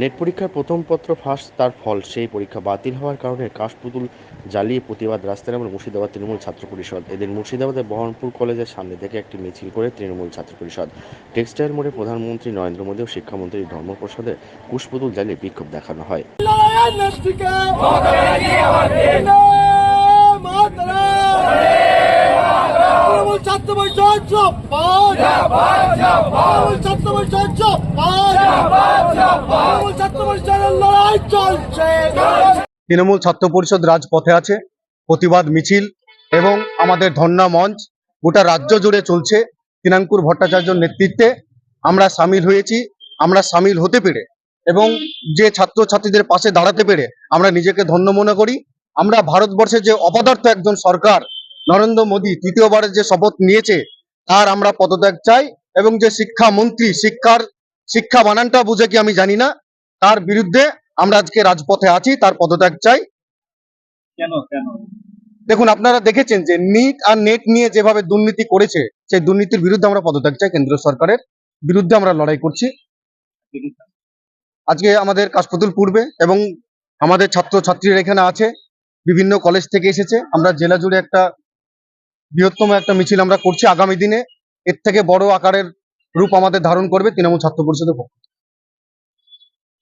Net পরীক্ষার প্রথম পত্র ফাঁস, তার ফল সেই পরীক্ষা বাতিল হওয়ার কারণে কাশপুতুল জ্বালিয়ে প্রতিবাদ রাস্তায় নামল মুর্শিদাবাদ তৃণমূল ছাত্র পরিষদ। এদিন মুর্শিদাবাদের বহরমপুর কলেজের সামনে থেকে একটি মিছিল করে তৃণমূল ছাত্র পরিষদ। টেক্সটাইল মোড়ে প্রধানমন্ত্রী নরেন্দ্র মোদী ও শিক্ষামন্ত্রী ধর্মপ্রসাদের কুশপুতুল জ্বালিয়ে বিক্ষোভ দেখানো হয় লড়াইয়ের নেত্রীকে তৃণমূল ছাত্র পরিষদ জব্বাদ তৃণমূল ছাত্র পরিষদ রাজপথে আছে প্রতিবাদ মিছিল এবং আমাদের ধর্ণা মঞ্চ গোটা রাজ্য জুড়ে চলছে তিনাঙ্কুর ভট্টাচার্যর নেতৃত্বে। আমরা সামিল হয়েছি আমরা সামিল হতে পেরে এবং যে ছাত্র ছাত্রীদের পাশে দাঁড়াতে পেরে আমরা নিজেকে ধন্য মনে করি। আমরা ভারতবর্ষের যে অপদার্থ একজন সরকার নরেন্দ্র মোদী তৃতীয়বারের যে শপথ নিয়েছে তার আমরা পদত্যাগ চাই এবং যে শিক্ষামন্ত্রী শিক্ষার শিক্ষা বানানটা বুঝে কি আমি জানি না তার বিরুদ্ধে আমরা আজকে রাজপথে আছি তার পদত্যাগ চাই। কেন কেন? দেখুন আপনারা দেখেছেন যে নিট আর নেট নিয়ে যেভাবে দুর্নীতি করেছে সেই দুর্নীতির বিরুদ্ধে আমরা পদত্যাগ চাই কেন্দ্র সরকারের বিরুদ্ধে আমরা লড়াই করছি। আজকে আমাদের কাশপুতুল পূর্বে এবং আমাদের ছাত্র ছাত্রীরা এখানে আছে বিভিন্ন কলেজ থেকে এসেছে। আমরা জেলা জুড়ে একটা বৃহত্তম একটা মিছিল আমরা করছি আগামী দিনে এর থেকে বড় আকারের রূপ আমাদের ধারণ করবে তৃণমূল ছাত্র পরিষদের পক্ষ।